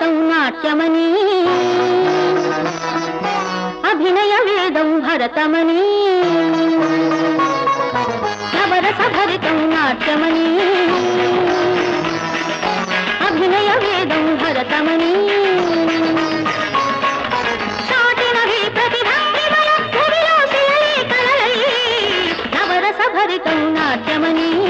సంగీతం నాట్యమని. అభినయ వేదం భరతమని. నవరసభరితం నాట్యమని. అభినయ వేదం భరతమని. భరితం నాట్యమని.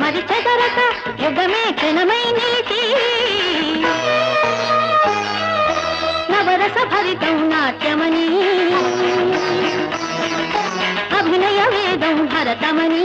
మరి చెదరక యుగమే క్షణమై నీతి నవరస భరితం నాట్యమని. అభినయ వేదం భరతమని.